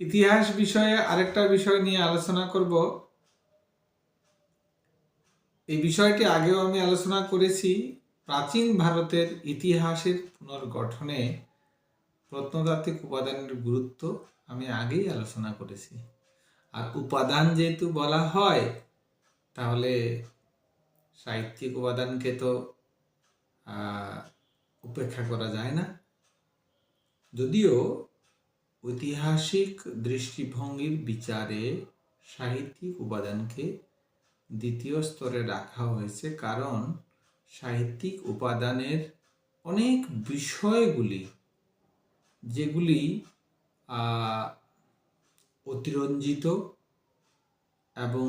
ইতিহাস বিষয়ে আরেকটা বিষয় নিয়ে আলোচনা করব। এই বিষয়টি আগেও আমি আলোচনা করেছি। প্রাচীন ভারতের ইতিহাসের পুনর্গঠনে প্রত্নতাত্ত্বিক উপাদানের গুরুত্ব আমি আগেই আলোচনা করেছি। আর উপাদান যেহেতু বলা হয়, তাহলে সাহিত্যিক উপাদানকে তো উপেক্ষা করা যায় না। যদিও ঐতিহাসিক দৃষ্টিভঙ্গির বিচারে সাহিত্যিক উপাদানকে দ্বিতীয় স্তরে রাখা হয়েছে কারণ সাহিত্যিক উপাদানের অনেক বিষয়গুলি, যেগুলি অতিরঞ্জিত এবং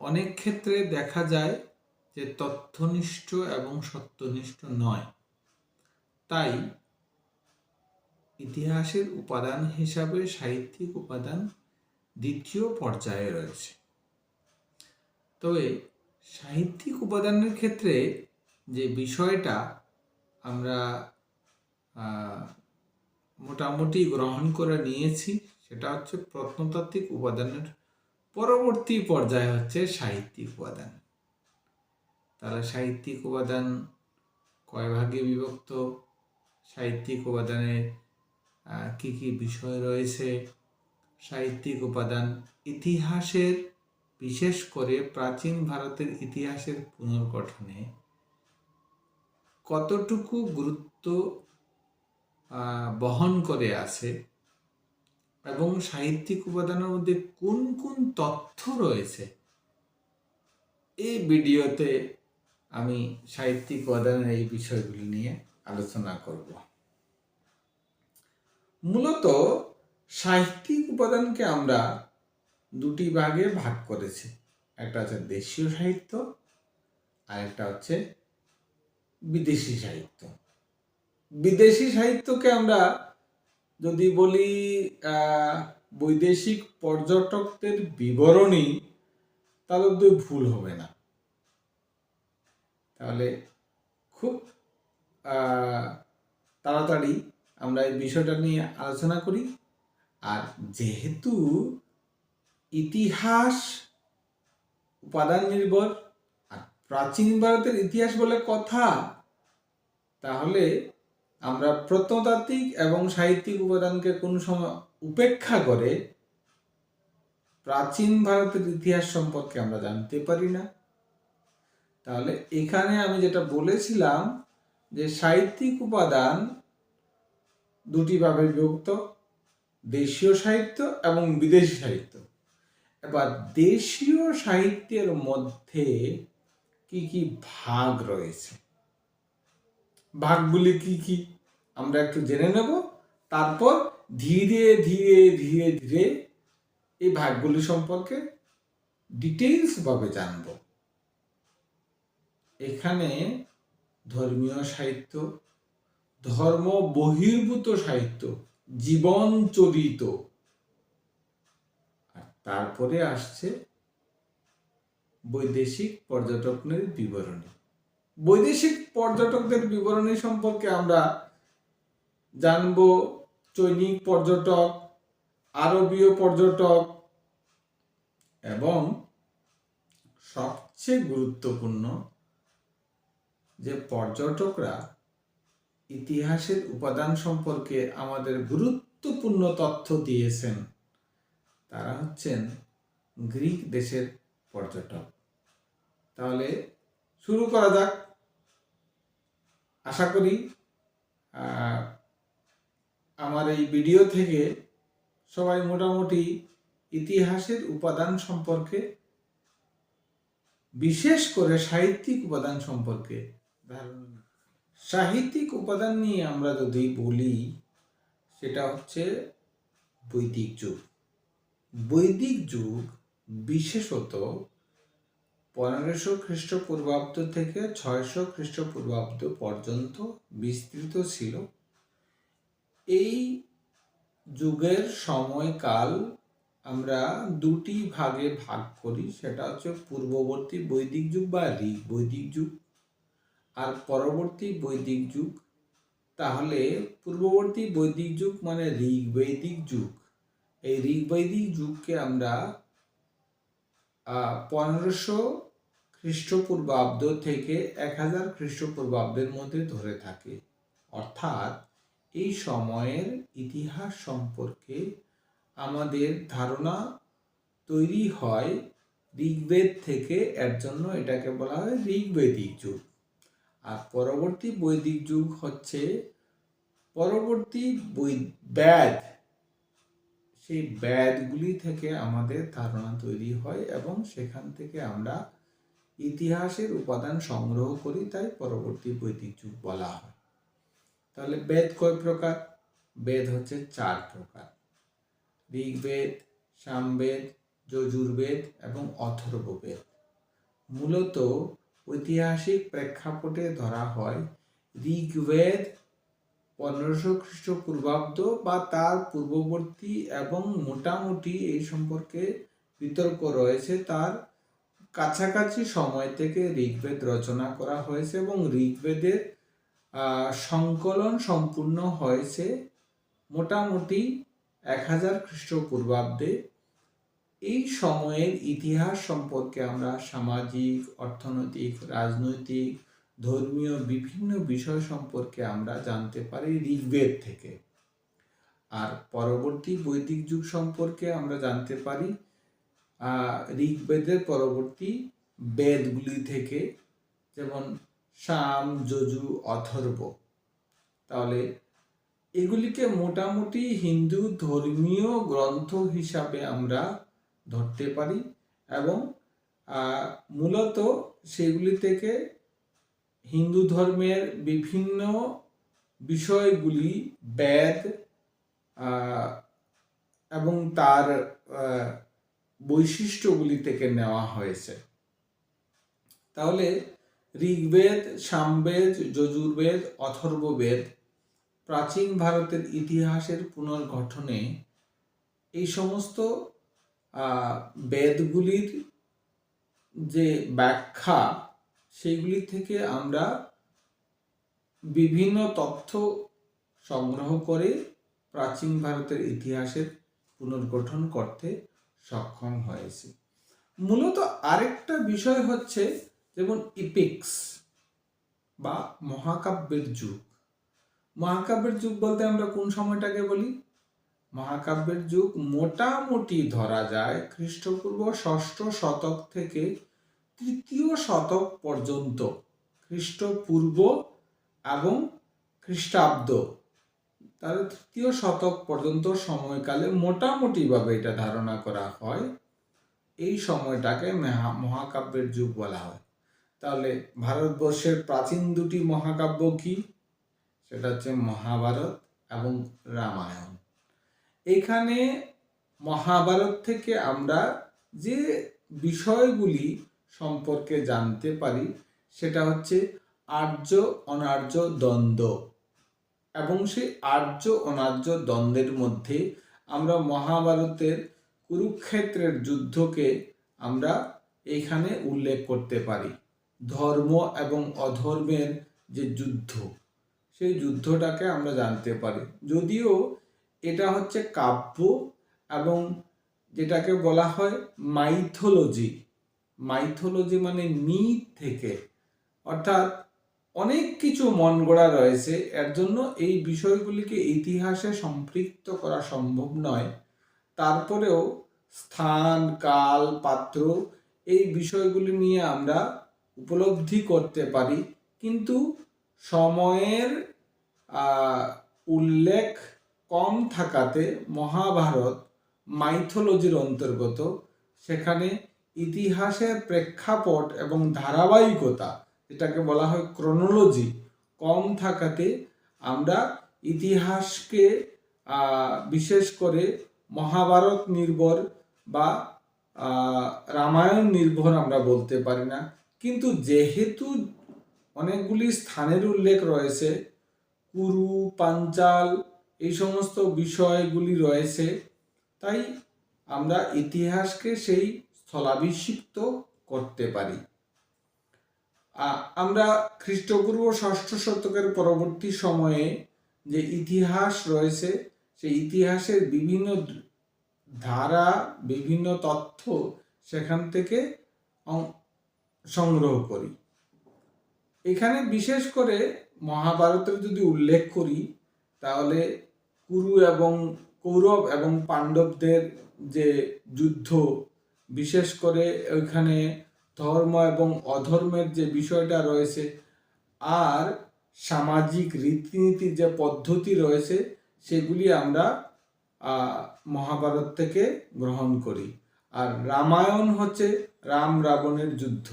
অনেক ক্ষেত্রে দেখা যায় যে তথ্যনিষ্ঠ এবং সত্যনিষ্ঠ নয়। তাই ইতিহাসের উপাদান হিসাবে সাহিত্যিক উপাদান দ্বিতীয় পর্যায়ে রয়েছে। তবে সাহিত্যিক উপাদানের ক্ষেত্রে যে বিষয়টা আমরা মোটামুটি গ্রহণ করে নিয়েছি সেটা হচ্ছে প্রত্নতাত্ত্বিক উপাদানের পরবর্তী পর্যায়ে হচ্ছে সাহিত্যিক উপাদান। তাহলে সাহিত্যিক উপাদান কয় ভাগে বিভক্ত? সাহিত্যিক উপাদানে আহ, কি কি বিষয় রয়েছে? সাহিত্যিক উপাদান, ইতিহাসের, বিশেষ করে প্রাচীন ভারতের ইতিহাসের পুনর্গঠনে কতটুকু গুরুত্ব বহন করে আছে এবং সাহিত্যিক উপাদানের মধ্যে কোন কোন তথ্য রয়েছে? এই ভিডিওতে আমি সাহিত্যিক উপাদানের এই বিষয়গুলি নিয়ে আলোচনা করব। মূলত সাহিত্যিক উপাদানকে আমরা দুটি ভাগে ভাগ করেছি। একটা হচ্ছে দেশীয় সাহিত্য আর একটা হচ্ছে বিদেশি সাহিত্য। বিদেশি সাহিত্যকে আমরা যদি বলি বৈদেশিক পর্যটকদের বিবরণী, তাহলে তো ভুল হবে না। তাহলে খুব তাড়াতাড়ি আমরা এই বিষয়টা নিয়ে আলোচনা করি। আর যেহেতু ইতিহাস উপাদান নির্ভর আর প্রাচীন ভারতের ইতিহাস বলে কথা, তাহলে আমরা প্রত্নতাত্ত্বিক এবং সাহিত্যিক উপাদানকে কোন সময় উপেক্ষা করে প্রাচীন ভারতের ইতিহাস সম্পর্কে আমরা জানতে পারি না। তাহলে এখানে আমি যেটা বলেছিলাম যে সাহিত্যিক উপাদান দুটি ভাবে বিভক্ত, দেশীয় সাহিত্য এবং বিদেশি সাহিত্য। এবার দেশীয় সাহিত্যের মধ্যে কি কি ভাগ রয়েছে? ভাগগুলি কি কি? আমরা একটু জেনে নেব। তারপর ধীরে ধীরে ধীরে ধীরে এই ভাগগুলি সম্পর্কে ডিটেইলস ভাবে জানব। এখানে ধর্মীয় সাহিত্য ধর্ম বহির্ভূত সাহিত্য, জীবন চরিত আর তারপরে আসছে বৈদেশিক পর্যটকদের বিবরণী। বৈদেশিক পর্যটকদের বিবরণী সম্পর্কে আমরা জানব চৈনিক পর্যটক, আরবীয় পর্যটক এবং সবচেয়ে গুরুত্বপূর্ণ যে পর্যটকরা ইতিহাসের উপাদান সম্পর্কে আমাদের গুরুত্বপূর্ণ তথ্য দিয়েছেন। তারা হচ্ছেন গ্রিক দেশের পর্যটক। তাহলে শুরু করা যাক। আশা করি আমার এই ভিডিও থেকে সবাই মোটামুটি ইতিহাসের উপাদান সম্পর্কে, বিশেষ করে সাহিত্যিক উপাদান সম্পর্কে ধারণা সাহিত্যিক উপাদান নিয়ে আমরা যদি বলি, সেটা হচ্ছে বৈদিক যুগ। বৈদিক যুগ বিশেষত পনেরোশো খ্রিস্টপূর্বাব্দ থেকে ছয়শো খ্রিস্টপূর্বাব্দ পর্যন্ত বিস্তৃত ছিল। এই যুগের সময়কাল আমরা দুটি ভাগে ভাগ করি, সেটা হচ্ছে পূর্ববর্তী বৈদিক যুগ বা ঋগ, বৈদিক যুগ। আর পরবর্তী বৈদিক যুগ, তাহলে পূর্ববর্তী বৈদিক যুগ মানে ঋগ বৈদিক যুগ। এই ঋগ্বৈদিক যুগকে আমরা পনেরোশো খ্রিস্টপূর্বাব্দ থেকে এক হাজার খ্রিস্টপূর্বাব্দের মধ্যে ধরে থাকি। অর্থাৎ এই সময়ের ইতিহাস সম্পর্কে আমাদের ধারণা তৈরি হয় ঋগ্বেদ থেকে, এর জন্য এটাকে বলা হয় ঋগ্বেদিক যুগ। আর পরবর্তী বৈদিক যুগ হচ্ছে, পরবর্তী বৈ ব্যাদ সেই ব্যাদগুলি থেকে আমাদের ধারণা তৈরি হয় এবং সেখান থেকে আমরা ইতিহাসের উপাদান সংগ্রহ করি, তাই পরবর্তী বৈদিক যুগ বলা হয়। তাহলে বেদ কয় প্রকার? বেদ হচ্ছে চার প্রকার। ঋগ্বেদ, সামবেদ, যজুর্বেদ এবং অথর্ববেদ। মূলত ঐতিহাসিক প্রেক্ষাপটে ধরা হয়। ঋগ্বেদ পনেরোশো খ্রিস্টপূর্বাব্দ বা তার পূর্ববর্তী এবং মোটামুটি এই সম্পর্কে বিতর্ক রয়েছে। তার কাছাকাছি সময় থেকে ঋগ্বেদ রচনা করা হয়েছে এবং ঋগ্বেদের সংকলন সম্পূর্ণ হয়েছে মোটামুটি এক হাজার খ্রিস্টপূর্বাব্দে। এই সময়ের ইতিহাস সম্পর্কে আমরা সামাজিক, অর্থনৈতিক, রাজনৈতিক, ধর্মীয় বিভিন্ন বিষয় সম্পর্কে আমরা জানতে পারি ঋগ্বেদ থেকে। আর পরবর্তী বৈদিক যুগ সম্পর্কে আমরা জানতে পারি ঋগ্বেদের পরবর্তী বেদগুলি থেকে, যেমন সাম, যজু, অথর্ব। তাহলে এগুলিকে মোটামুটি হিন্দু ধর্মীয় গ্রন্থ হিসাবে আমরা ধরতে পারি এবং মূলত সেগুলি থেকে হিন্দু ধর্মের বিভিন্ন বিষয়গুলি, বেদ এবং তার বৈশিষ্ট্যগুলি থেকে নেওয়া হয়েছে। তাহলে ঋগ্বেদ, সামবেদ, যজুর্বেদ, অথর্ববেদ প্রাচীন ভারতের ইতিহাসের পুনর্গঠনে এই সমস্ত বেদগুলির যে ব্যাখ্যা সেগুলি থেকে আমরা বিভিন্ন তথ্য সংগ্রহ করে প্রাচীন ভারতের ইতিহাসের পুনর্গঠন করতে সক্ষম হয়েছে। মূলত আরেকটা বিষয় হচ্ছে যেমন ইপিক্স বা মহাকাব্যের যুগ। মহাকাব্যের যুগ বলতে আমরা কোন সময়টাকে বলি? মহাকাব্যের যুগ মোটামুটি ধরা যায় খ্রিস্টপূর্ব ষষ্ঠ শতক থেকে তৃতীয় শতক পর্যন্ত। খ্রিস্টপূর্ব এবং খ্রিস্টাব্দ। তার তৃতীয় শতক পর্যন্ত সময়কালে মোটামুটিভাবে এটা ধারণা করা হয়। এই সময়টাকে মহাকাব্যের যুগ বলা হয়। তাহলে ভারতবর্ষের প্রাচীন দুটি মহাকাব্য কি? সেটা হচ্ছে মহাভারত এবং রামায়ণ। এখানে মহাভারত থেকে আমরা যে বিষয়গুলি সম্পর্কে জানতে পারি, সেটা হচ্ছে আর্য অনার্য দ্বন্দ্ব। এবং সেই আর্য অনার্য দ্বন্দ্বের মধ্যে আমরা মহাভারতের কুরুক্ষেত্রের যুদ্ধকে আমরা এখানে উল্লেখ করতে পারি। ধর্ম এবং অধর্মের যে যুদ্ধ, সেই যুদ্ধটাকে আমরা জানতে পারি। যদিও এটা হচ্ছে কাব্য এবং যেটাকে বলা হয় মাইথোলজি। মাইথোলজি মানে মিথ থেকে। অর্থাৎ অনেক কিছু মন গড়া রয়েছে, এর জন্য এই বিষয়গুলিকে ইতিহাসে সম্পৃক্ত করা সম্ভব নয়। তারপরেও স্থান, কাল, পাত্র এই বিষয়গুলি নিয়ে আমরা উপলব্ধি করতে পারি। কিন্তু সময়ের উল্লেখ কম থাকাতে মহাভারত মাইথোলজির অন্তর্গত। সেখানে ইতিহাসের প্রেক্ষাপট এবং ধারাবাহিকতা, যেটাকে বলা হয় ক্রোনোলজি কম থাকাতে আমরা ইতিহাসকে বিশেষ করে মহাভারত নির্ভর বা রামায়ণ নির্ভর আমরা বলতে পারি না। কিন্তু যেহেতু অনেকগুলি স্থানের উল্লেখ রয়েছে, কুরু, পাঞ্চাল এই সমস্ত বিষয়গুলি রয়েছে, তাই আমরা ইতিহাসকে সেই স্থলাভিষিক্ত করতে পারি। আমরা খ্রিস্টপূর্ব ষষ্ঠ শতকের পরবর্তী সময়ে যে ইতিহাস রয়েছে, সেই ইতিহাসের বিভিন্ন ধারা, বিভিন্ন তথ্য সেখান থেকে সংগ্রহ করি। এখানে বিশেষ করে মহাভারতের যদি উল্লেখ করি, তাহলে কুরু এবং কৌরব এবং পাণ্ডবদের যে যুদ্ধ, বিশেষ করে ওইখানে ধর্ম এবং অধর্মের যে বিষয়টা রয়েছে আর সামাজিক রীতিনীতির যে পদ্ধতি রয়েছে, সেগুলি আমরা মহাভারত থেকে গ্রহণ করি। আর রামায়ণ হচ্ছে রাম রাবণের যুদ্ধ।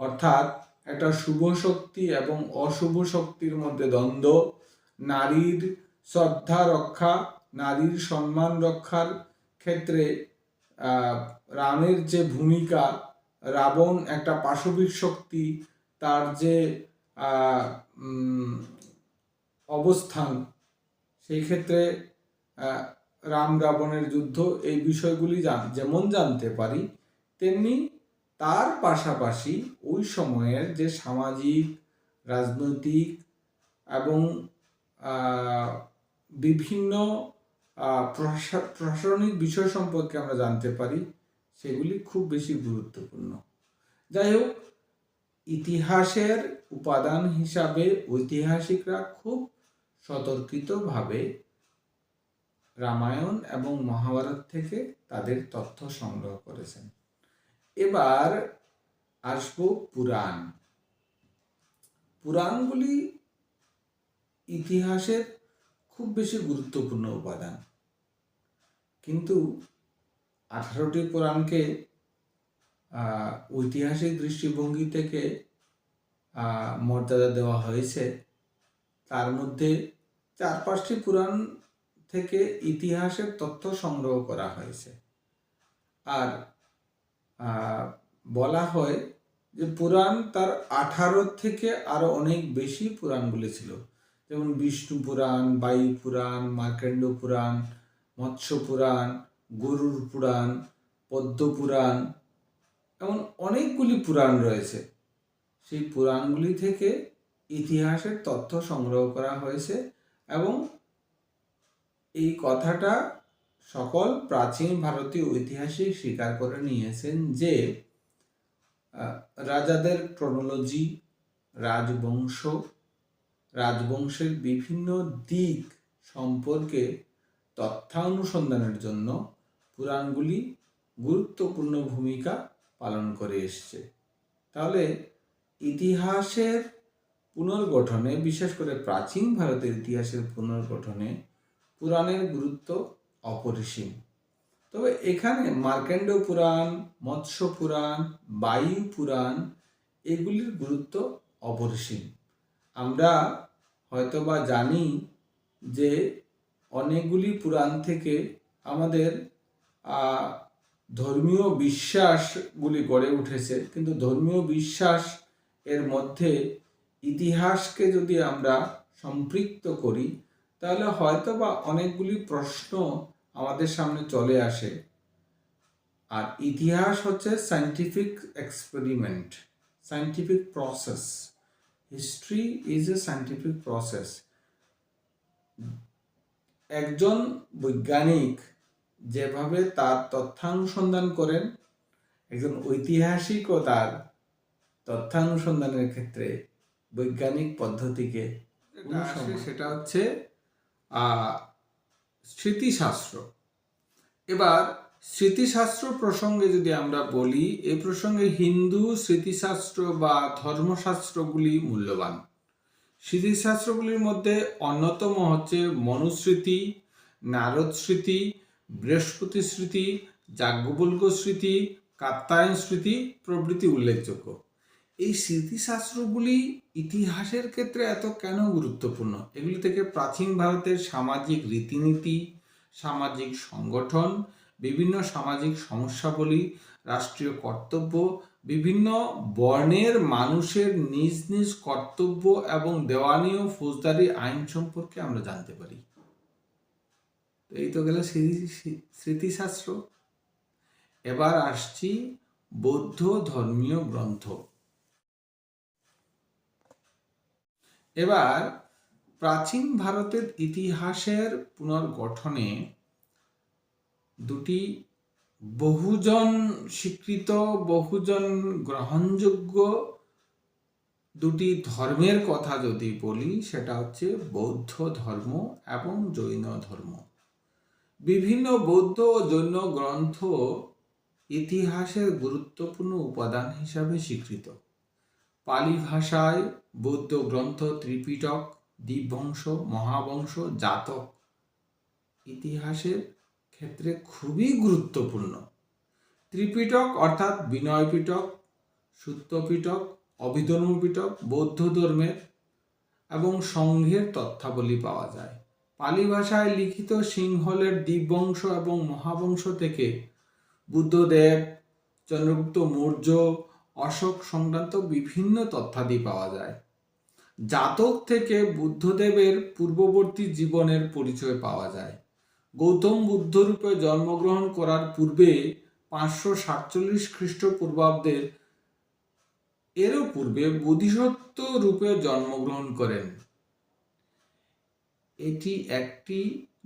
অর্থাৎ একটা শুভ শক্তি এবং অশুভ শক্তির মধ্যে দ্বন্দ্ব, নারীর শ্রদ্ধা রক্ষা, নারীর সম্মান রক্ষার ক্ষেত্রে রামের যে ভূমিকা, রাবণ একটা পাশবিক শক্তি, তার যে অবস্থান, সেই ক্ষেত্রে রাম রাবণের যুদ্ধ, এই বিষয়গুলি যেমন জানতে পারি, তেমনি তার পাশাপাশি ওই সময়ের যে সামাজিক, রাজনৈতিক এবং বিভিন্ন প্রশা- প্রশাসনিক বিষয় সম্পর্কে আমরা জানতে পারি, সেগুলি খুব বেশি গুরুত্বপূর্ণ। যাই হোক, ইতিহাসের উপাদান হিসাবে ঐতিহাসিকরা খুব সতর্কিতভাবে রামায়ণ এবং মহাভারত থেকে তাদের তথ্য সংগ্রহ করেছেন। এবার আসব পুরাণ। পুরাণগুলি ইতিহাসের খুব বেশি গুরুত্বপূর্ণ উপাদান। কিন্তু আঠারোটি পুরাণকে ঐতিহাসিক দৃষ্টিভঙ্গি থেকে মর্যাদা দেওয়া হয়েছে। তার মধ্যে চার পাঁচটি পুরাণ থেকে ইতিহাসের তথ্য সংগ্রহ করা হয়েছে। আর বলা হয় যে পুরাণ তার আঠারো থেকে আরও অনেক বেশি পুরাণগুলি ছিল। যেমন বিষ্ণু পুরাণ, বায়ু পুরাণ মার্কেন্ড পুরাণ, মৎস্য পুরাণ, গরুর পুরাণ, পদ্ম পুরাণ, এমন অনেকগুলি পুরাণ রয়েছে। সেই পুরাণগুলি থেকে ইতিহাসের তথ্য সংগ্রহ করা হয়েছে এবং এই কথাটা সকল প্রাচীন ভারতীয় ঐতিহাসিক স্বীকার করে নিয়েছেন যে রাজাদের ক্রোনোলজি রাজবংশ রাজবংশের বিভিন্ন দিক সম্পর্কে তথ্যানুসন্ধানের জন্য পুরাণগুলি গুরুত্বপূর্ণ ভূমিকা পালন করে এসছে। তাহলে ইতিহাসের পুনর্গঠনে, বিশেষ করে প্রাচীন ভারতের ইতিহাসের পুনর্গঠনে পুরাণের গুরুত্ব অপরিসীম। তবে এখানে মার্কেন্ড পুরাণ, মৎস্য পুরাণ, বায়ু পুরাণ, এগুলির গুরুত্ব অপরিসীম। আমরা হয়তোবা জানি যে অনেকগুলি পুরাণ থেকে আমাদের ধর্মীয় বিশ্বাসগুলি গড়ে উঠেছে। কিন্তু ধর্মীয় বিশ্বাস এর মধ্যে ইতিহাসকে যদি আমরা সম্পৃক্ত করি, তাহলে হয়তো বা অনেকগুলি প্রশ্ন আমাদের সামনে চলে আসে। আর ইতিহাস হচ্ছে scientific experiment scientific process history is a scientific process একজন বৈজ্ঞানিক যেভাবে তার তথ্যানুসন্ধান করেন একজন ঐতিহাসিকও তার তথ্যানুসন্ধানের ক্ষেত্রে বৈজ্ঞানিক পদ্ধতিকে সেটা হচ্ছে স্মৃতিশাস্ত্র। এবার স্মৃতিশাস্ত্র প্রসঙ্গে যদি আমরা বলি, এ প্রসঙ্গে হিন্দু স্মৃতিশাস্ত্র বা ধর্মশাস্ত্রগুলি মূল্যবান। স্মৃতিশাস্ত্রগুলির মধ্যে অন্যতম হচ্ছে মনুস্মৃতি, নারদ স্মৃতি, বৃহস্পতি স্মৃতি যাজ্ঞবল্ক স্মৃতি কাত্তায়ন স্মৃতি প্রভৃতি উল্লেখযোগ্য। এই স্মৃতিশাস্ত্রগুলি ইতিহাসের ক্ষেত্রে এত কেন গুরুত্বপূর্ণ? এগুলি থেকে প্রাচীন ভারতের সামাজিক রীতিনীতি, সামাজিক সংগঠন বিভিন্ন সামাজিক সমস্যাবলী, রাষ্ট্রীয় কর্তব্য, বিভিন্ন বর্ণের মানুষের নিজ নিজ কর্তব্য এবং দেওয়ানি ও ফৌজদারি আইন সম্পর্কে আমরা জানতে পারি। এই তো গেল স্মৃতি- স্মৃতিশাস্ত্র। এবার আসছি বৌদ্ধ ধর্মীয় গ্রন্থ। এবার প্রাচীন ভারতের ইতিহাসের পুনর্গঠনে দুটি বহুজন স্বীকৃত, বহুজন গ্রহণযোগ্য, দুটি ধর্মের কথা যদি বলি, সেটা হচ্ছে বৌদ্ধ ধর্ম এবং জৈন ধর্ম। বিভিন্ন বৌদ্ধ ও জৈন গ্রন্থ ইতিহাসের গুরুত্বপূর্ণ উপাদান হিসাবে স্বীকৃত। পালি ভাষায় বৌদ্ধ গ্রন্থ, ত্রিপিটক দ্বীপবংশ মহাবংশ, জাতক ইতিহাসের ক্ষেত্রে খুবই গুরুত্বপূর্ণ। ত্রিপিটক অর্থাৎ বিনয় পিটক সূত্রপিটক অভিধর্ম বৌদ্ধ ধর্মের এবং সংঘের তথ্যাবলী পাওয়া যায়। পালি ভাষায় লিখিত সিংহলের দ্বীপবংশ এবং মহাবংশ থেকে বুদ্ধদেব, চন্দ্রগুপ্ত মৌর্য, অশোক সংক্রান্ত বিভিন্ন তথ্যাদি পাওয়া যায়। জাতক থেকে বুদ্ধদেবের পূর্ববর্তী জীবনের পরিচয় পাওয়া যায়। গৌতম বুদ্ধরূপে জন্মগ্রহণ করার পূর্বে পাঁচশো সাতচল্লিশ খ্রিস্টপূর্বাব্দের এরও পূর্বে বোধিসত্ত্ব রূপে জন্মগ্রহণ করেন। এটি একটি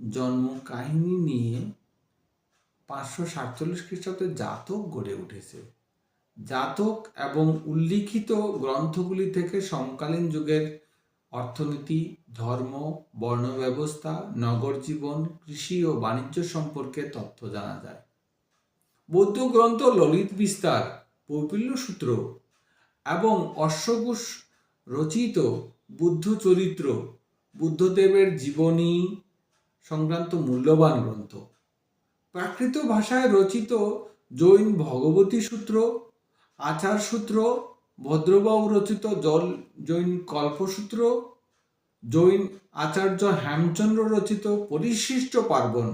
জন্ম কাহিনী নিয়ে পাঁচশো সাতচল্লিশ খ্রিস্টাব্দে জাতক গড়ে উঠেছে। জাতক এবং উল্লিখিত গ্রন্থগুলি থেকে সমকালীন যুগের অর্থনীতি, ধর্ম, বর্ণ ব্যবস্থা, নগর জীবন, কৃষি ও বাণিজ্য সম্পর্কে তথ্য জানা যায়। বৌদ্ধ গ্রন্থ ললিত বিস্তার কৌপিল্য সূত্র এবং অশ্বঘোষ রচিত বুদ্ধ চরিত্র, বুদ্ধদেবের জীবনী সংক্রান্ত মূল্যবান গ্রন্থ। প্রাকৃত ভাষায় রচিত জৈন ভগবতী সূত্র, আচার সূত্র ভদ্রবাবু রচিত জল জৈন কল্পসূত্র, জৈন আচার্য হেমচন্দ্র রচিত পরিশিষ্ট পার্বণ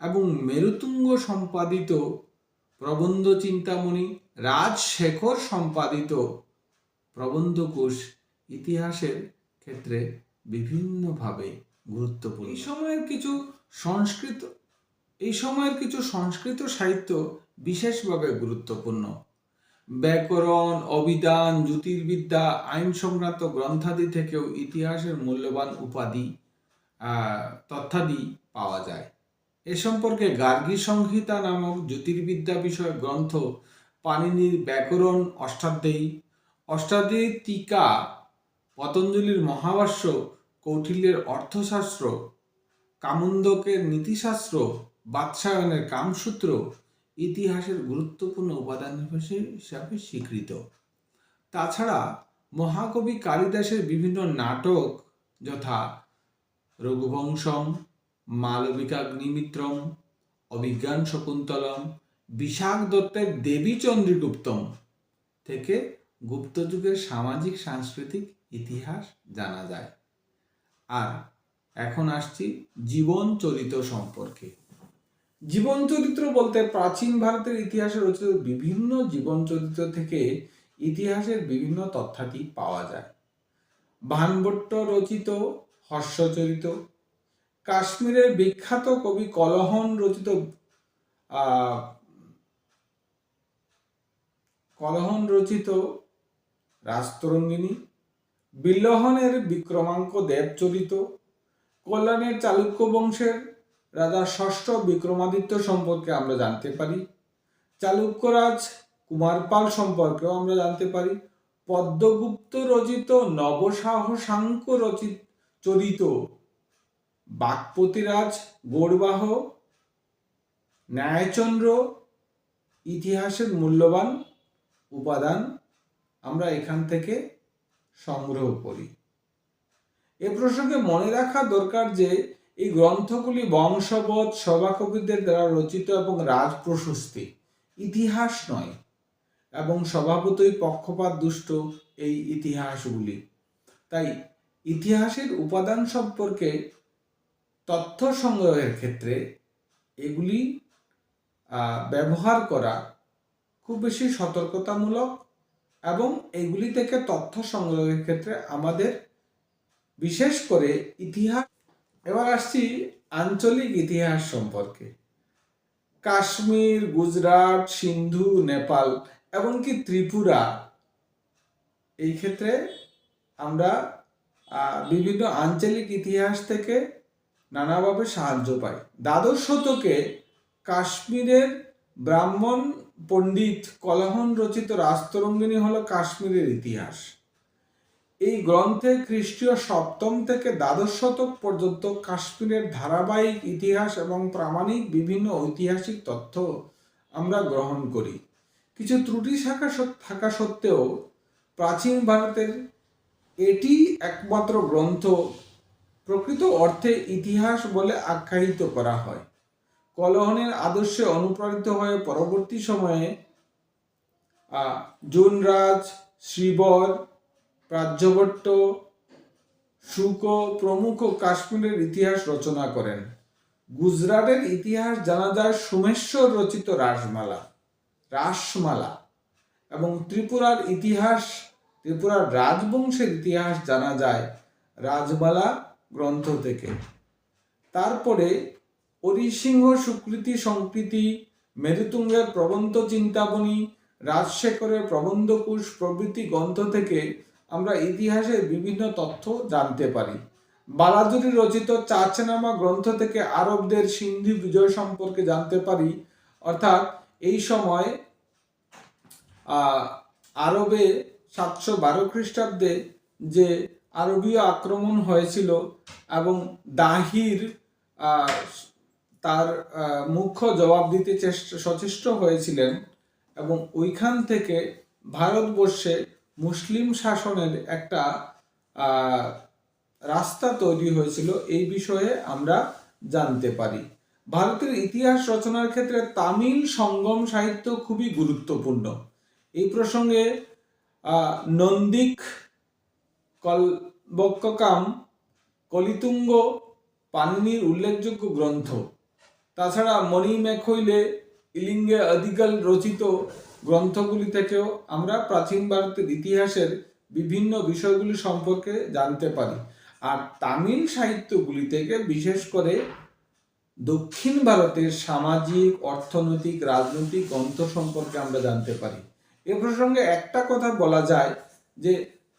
এবং মেরুতুঙ্গ সম্পাদিত প্রবন্ধ চিন্তামণি রাজশেখর সম্পাদিত প্রবন্ধকোষ ইতিহাসের ক্ষেত্রে বিভিন্নভাবে গুরুত্বপূর্ণ। এই সময়ের কিছু সংস্কৃত, এই সময়ের কিছু সংস্কৃত সাহিত্য বিশেষভাবে গুরুত্বপূর্ণ। ব্যাকরণ, অভিধান, জ্যোতির্বিদ্যা, আইন সংক্রান্ত গ্রন্থাদি থেকেও ইতিহাসের মূল্যবান উপাধি তথ্যাদি পাওয়া যায়। এ সম্পর্কে গার্গী সংহিতা নামক জ্যোতির্বিদ্যা বিষয়ক গ্রন্থ পাণিনির ব্যাকরণ অষ্টাধ্যায়ী। অষ্টাধ্যায়ী টিকা পতঞ্জলির মহাভাষ্য কৌটিল্যের অর্থশাস্ত্র, কামুন্দকের নীতিশাস্ত্র বাদশায়নের কামসূত্র ইতিহাসের গুরুত্বপূর্ণ উপাদান হিসাবে স্বীকৃত। তাছাড়া মহাকবি কালিদাসের বিভিন্ন নাটক যথা রঘুবংশম, মালবিকাগ্নিমিত্রম, অভিজ্ঞান শকুন্তলম বিশাখ দত্তের দেবী চন্দ্রগুপ্তম থেকে গুপ্ত যুগের সামাজিক, সাংস্কৃতিক ইতিহাস জানা যায়। আর এখন আসছি জীবন চরিত সম্পর্কে। জীবন চরিত্র বলতে প্রাচীন ভারতের ইতিহাসে রচিত বিভিন্ন জীবন চরিত্র থেকে ইতিহাসের বিভিন্ন তথ্যাদি পাওয়া যায়। ভানভট্ট রচিত, হর্ষচরিত, কাশ্মীরের বিখ্যাত কবি কলহন রচিত কলহন রচিত রাজতরঙ্গিনী, বিল্লহনের বিক্রমাঙ্ক দেবচরিত, কল্যাণের চালুক্য বংশের রাজা ষষ্ঠ বিক্রমাদিত্য সম্পর্কে আমরা জানতে পারি। চালুক্যরাজ কুমারপাল সম্পর্কেও আমরা জানতে পারি। পদ্মগুপ্ত রচিত নবসাহসাঙ্ক রচিত চরিত বাগপতিরাজ গৌরবাহ ন্যায়চন্দ্র ইতিহাসের মূল্যবান উপাদান আমরা এখান থেকে সংগ্রহ করি। এ প্রসঙ্গে মনে রাখা দরকার যে এই গ্রন্থগুলি বংশবৎ সভাকবিদের দ্বারা রচিত এবং রাজ প্রশস্তি ইতিহাস নয়, এবং স্বভাবতই পক্ষপাত দুষ্ট এই ইতিহাসগুলি। তাই ইতিহাসের উপাদান সম্পর্কে তথ্য সংগ্রহের ক্ষেত্রে এগুলি ব্যবহার করা খুব বেশি সতর্কতামূলক এবং এগুলি থেকে তথ্য সংগ্রহের ক্ষেত্রে আমাদের বিশেষ করে ইতিহাস এবার আসছি আঞ্চলিক ইতিহাস সম্পর্কে। কাশ্মীর, গুজরাট, সিন্ধু, নেপাল, এমনকি ত্রিপুরা। এই ক্ষেত্রে আমরা বিভিন্ন আঞ্চলিক ইতিহাস থেকে নানাভাবে সাহায্য পাই। দ্বাদশ শতকে কাশ্মীরের ব্রাহ্মণ পণ্ডিত কলহন রচিত রাস্তরঙ্গিনী হল কাশ্মীরের ইতিহাস। এই গ্রন্থে খ্রিস্টীয় সপ্তম থেকে দ্বাদশ শতক পর্যন্ত কাশ্মীরের ধারাবাহিক ইতিহাস এবং প্রামাণিক বিভিন্ন ঐতিহাসিক তথ্য আমরা গ্রহণ করি। কিছু ত্রুটি থাকা থাকা সত্ত্বেও প্রাচীন ভারতের এটি একমাত্র গ্রন্থ প্রকৃত অর্থে ইতিহাস বলে আখ্যায়িত করা হয়। কলহনের আদর্শে অনুপ্রাণিত হয়ে পরবর্তী সময়ে জুনরাজ শ্রীবর প্রাজ্যভট্ট শুক প্রমুখ কাশ্মীরের ইতিহাস রচনা করেন। গুজরাটের ইতিহাস জানা যায় সোমেশ্বর রচিত রাসমালা রাসমালা এবং ত্রিপুরার ইতিহাস, ত্রিপুরার রাজবংশের ইতিহাস জানা যায় রাজমালা গ্রন্থ থেকে। তারপরে অরিসিংহ সুকৃতি সংকৃতি মেরুতুঙ্গের প্রবন্ধ চিন্তাবনী, রাজশেখরের প্রবন্ধকুশ প্রভৃতি গ্রন্থ থেকে আমরা ইতিহাসের বিভিন্ন তথ্য জানতে পারি। বালাজুরি রচিত চাচনামা গ্রন্থ থেকে আরবদের সিন্ধু বিজয় সম্পর্কে জানতে পারি। অর্থাৎ এই সময় আরবে সাতশো বারো খ্রিস্টাব্দে যে আরবীয় আক্রমণ হয়েছিল এবং দাহির তার মুখ্য জবাব দিতে চেষ্টা, সচেষ্ট হয়েছিলেন এবং ওইখান থেকে ভারতবর্ষে মুসলিম শাসনের একটা রাস্তা তৈরি হয়েছিল এই বিষয়ে আমরা জানতে পারি। ভারতের ইতিহাস রচনার ক্ষেত্রে তামিল সঙ্গম সাহিত্য খুবই গুরুত্বপূর্ণ। এই প্রসঙ্গে নন্দিক কলবক্কাম কলিতুঙ্গ পানিনির উল্লেখযোগ্য গ্রন্থ। তাছাড়া মণি মেখইলে ইলিঙ্গে অধিকাল রচিত গ্রন্থগুলি থেকেও আমরা প্রাচীন ভারতের ইতিহাসের বিভিন্ন বিষয়গুলি সম্পর্কে জানতে পারি। আর তামিল সাহিত্যগুলি থেকে বিশেষ করে দক্ষিণ ভারতের সামাজিক, অর্থনৈতিক, রাজনৈতিক গ্রন্থ সম্পর্কে আমরা জানতে পারি। এ প্রসঙ্গে একটা কথা বলা যায় যে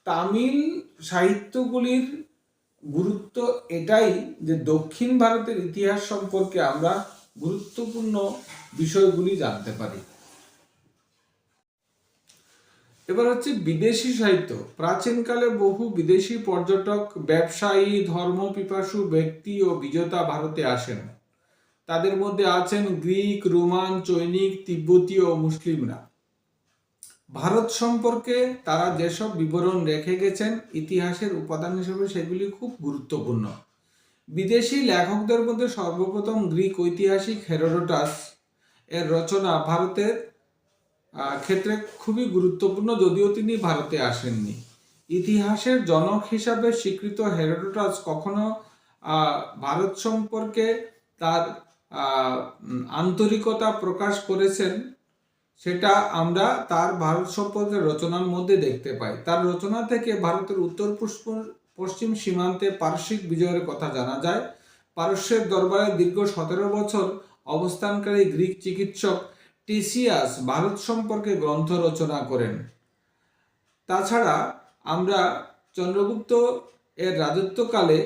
তামিল সাহিত্যগুলির গুরুত্ব এটাই যে দক্ষিণ ভারতের ইতিহাস সম্পর্কে আমরা গুরুত্বপূর্ণ বিষয়গুলি জানতে পারি। এবার হচ্ছে বিদেশি সাহিত্য। প্রাচীনকালে বহু বিদেশি পর্যটক, ব্যবসায়ী, ধর্মপিপাসু ব্যক্তি ও বিজেতা ভারতে আসেন। তাদের মধ্যে আছেন গ্রিক, রোমান, চৈনিক তিব্বতীয় ও মুসলিমরা। ভারত সম্পর্কে তারা যেসব বিবরণ রেখে গেছেন, ইতিহাসের উপাদান হিসেবে সেগুলি খুব গুরুত্বপূর্ণ। বিদেশি লেখকদের মধ্যে সর্বপ্রথম গ্রিক ঐতিহাসিক হেরোডোটাস এর রচনা ভারতের ক্ষেত্রে খুবই গুরুত্বপূর্ণ যদিও তিনি ভারতে আসেননি। ইতিহাসের জনক হিসাবে স্বীকৃত হেরোডোটাস কখনো ভারত সম্পর্কে তার আন্তরিকতা প্রকাশ করেছেন, সেটা আমরা তার ভারত সম্পর্কে রচনার মধ্যে দেখতে পাই। তার রচনা থেকে ভারতের উত্তর পশ্চিম সীমান্তে পারসিক বিজয়ের কথা জানা যায়। পারস্যের দরবারে দীর্ঘ সতেরো বছর অবস্থানকারী গ্রিক চিকিৎসক টিসিয়াস ভারত সম্পর্কে গ্রন্থ রচনা করেন। তাছাড়া আমরা চন্দ্রগুপ্ত এর রাজত্বকালে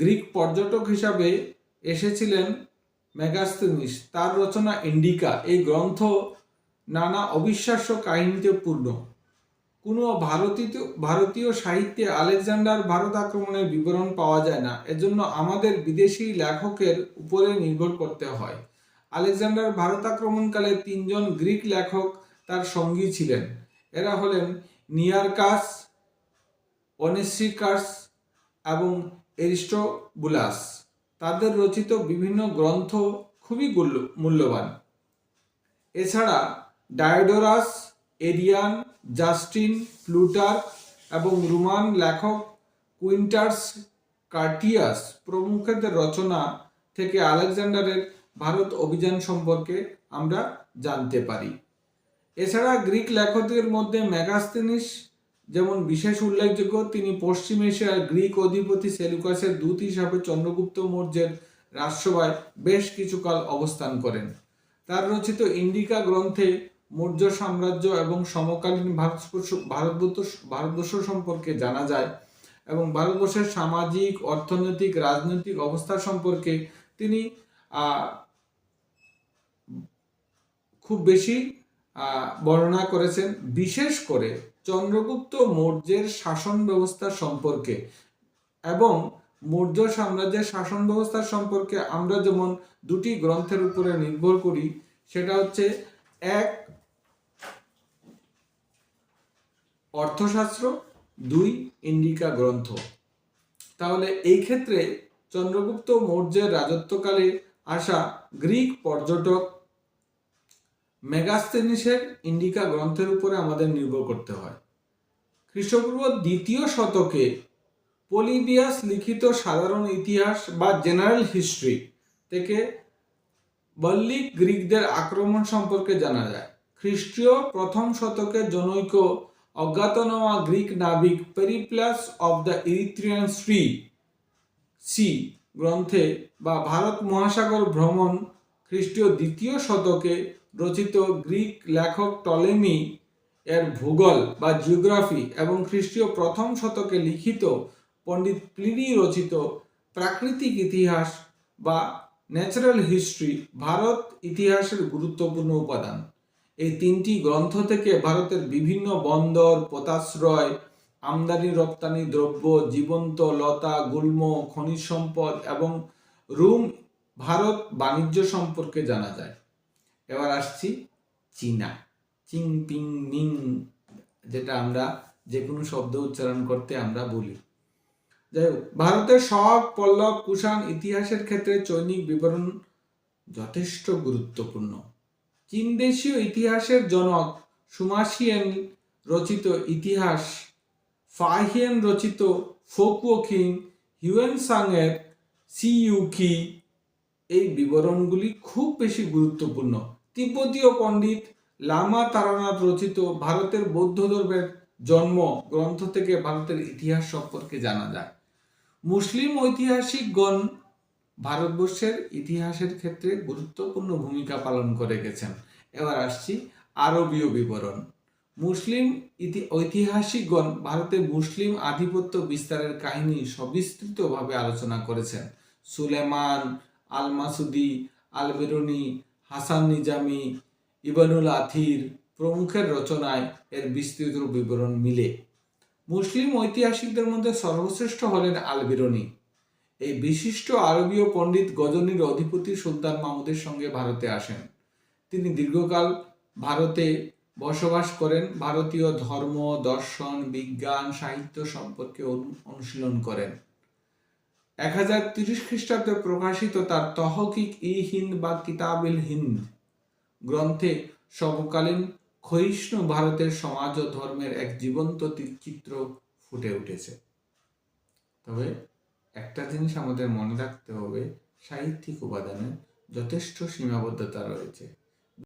গ্রিক পর্যটক হিসাবে এসেছিলেন মেগাস্তিনিস তার রচনা ইন্ডিকা। এই গ্রন্থ নানা অবিশ্বাস্য কাহিনীতে পূর্ণ। কোনো ভারতীয় ভারতীয় সাহিত্যে আলেকজান্ডার ভারত আক্রমণের বিবরণ পাওয়া যায় না। এজন্য আমাদের বিদেশি লেখকের উপরে নির্ভর করতে হয়। আলেকজান্ডার ভারত আক্রমণকালে তিনজন গ্রিক লেখক তার সঙ্গী ছিলেন। এরা হলেন নিয়ারকাস, অনেসিকাস এবং এরিস্টোবুলাস। তাদের রচিত বিভিন্ন গ্রন্থ খুবই মূল্যবান। এছাড়া ডায়োডোরাস এরিয়ান জাস্টিন প্লুটার এবং রোমান লেখক কুইন্টার্স কার্টিয়াস প্রমুখদের রচনা থেকে আলেকজান্ডারের ভারত অভিযান সম্পর্কে আমরা জানতে পারি। এছাড়া গ্রিক লেখকদের মধ্যে মেগাস্তিনিস যেমন বিশেষ উল্লেখযোগ্য, তিনি পশ্চিম এশিয়ার গ্রিক অধিপতি সেলুকাসের দূত হিসাবে চন্দ্রগুপ্ত মৌর্যের রাজসভায় বেশ কিছুকাল অবস্থান করেন। তার রচিত ইন্ডিকা গ্রন্থে মৌর্য সাম্রাজ্য এবং সমকালীন ভারতবর্ষ ভারতবর্ষ ভারতবর্ষ সম্পর্কে জানা যায় এবং ভারতবর্ষের সামাজিক, অর্থনৈতিক, রাজনৈতিক অবস্থা সম্পর্কে তিনি খুব বেশি বর্ণনা করেছেন। বিশেষ করে চন্দ্রগুপ্ত মৌর্যের শাসন ব্যবস্থা সম্পর্কে এবং মৌর্য সাম্রাজ্যের শাসন ব্যবস্থা সম্পর্কে আমরা যেমন দুটি গ্রন্থের উপরে নির্ভর করি, সেটা হচ্ছে এক, অর্থশাস্ত্র, দুই, ইন্ডিকা গ্রন্থ। তাহলে এই ক্ষেত্রে চন্দ্রগুপ্ত মৌর্যের রাজত্বকালে আসা গ্রিক পর্যটক মেগাস্তেনিসের ইন্ডিকা গ্রন্থের উপরে আমাদের নির্ভর করতে হয়। খ্রিস্টপূর্ব দ্বিতীয় শতকে পলিবিয়াস লিখিত সাধারণ ইতিহাস বা জেনারেল হিস্ট্রি থেকে বল্লিক গ্রিকদের আক্রমণ সম্পর্কে জানা যায়। খ্রিস্টীয় প্রথম শতকে জনৈক অজ্ঞাতনামা গ্রিক নাবিক পেরিপ্লাস অব দ্য ইরিত্রিয়ান শ্রী সি গ্রন্থে বা ভারত মহাসাগর ভ্রমণ খ্রিস্টীয় দ্বিতীয় শতকে রচিত গ্রিক লেখক টলেমি এর ভূগোল বা জিওগ্রাফি এবং খ্রিস্টীয় প্রথম শতকে লিখিত পণ্ডিত প্লিনি রচিত প্রাকৃতিক ইতিহাস বা ন্যাচারাল হিস্ট্রি ভারত ইতিহাসের গুরুত্বপূর্ণ উপাদান। এই তিনটি গ্রন্থ থেকে ভারতের বিভিন্ন বন্দর, পোতাশ্রয়, আমদানি, রপ্তানি, দ্রব্য, জীবন্ত, লতা, গুল্ম, খনিজ সম্পদ এবং রুম ভারত বাণিজ্য সম্পর্কে জানা যায়। এবার আসছি চীনা। চিং পিং নিং যেটা আমরা যে কোনো শব্দ উচ্চারণ করতে আমরা বলি। যাই হোক, ভারতের সব, পল্লব, কুষাণ ইতিহাসের ক্ষেত্রে চৈনিক বিবরণ যথেষ্ট গুরুত্বপূর্ণ। চীন দেশীয় ইতিহাসের জনক সুমাসিয়েন রচিত ইতিহাস ফাহিয়েন রচিত ফোকুও কিং হিউয়েন সাংয়ের সিইউকি এই বিবরণগুলি খুব বেশি গুরুত্বপূর্ণ। তিব্বতীয় পণ্ডিত লামা তারানাথ রচিত ভারতের বৌদ্ধ ধর্মের জন্ম গ্রন্থ থেকে ভারতের ইতিহাস সম্পর্কে জানা যায়। মুসলিম ঐতিহাসিকগণ ভারতবর্ষের ইতিহাসের ক্ষেত্রে গুরুত্বপূর্ণ ভূমিকা পালন করে গেছেন। এবার আসছি আরবীয় বিবরণ। মুসলিম ইতি, ঐতিহাসিকগণ ভারতে মুসলিম আধিপত্য বিস্তারের কাহিনী সবিস্তৃতভাবে আলোচনা করেছেন। Sulaiman al Masudi al Biruni Hasan Nizami, Ibnul Athir প্রমুখের রচনায় এর বিস্তৃত বিবরণ মিলে। মুসলিম ঐতিহাসিকদের মধ্যে সর্বশ্রেষ্ঠ হলেন আলবিরনি। এই বিশিষ্ট আরবীয় পণ্ডিত গজনীর অধিপতি সুলতান মাহমুদের সঙ্গে ভারতে আসেন। তিনি দীর্ঘকাল ভারতে বসবাস করেন, ভারতীয় ধর্ম, দর্শন, বিজ্ঞান, সাহিত্য সম্পর্কে অনু- অনুশীলন করেন। এক হাজার তিরিশ খ্রিস্টাব্দে প্রকাশিত তার তহকিক ই হিন্দ বা কিতাবিল হিন্দ গ্রন্থে সমকালীন ক্ষয়িষ্ণু ভারতের সমাজ ও ধর্মের এক জীবন্ত চিত্র ফুটে উঠেছে। তবে একটা জিনিস আমাদের মনে রাখতে হবে, সাহিত্যিক উপাদানের যথেষ্ট সীমাবদ্ধতা রয়েছে।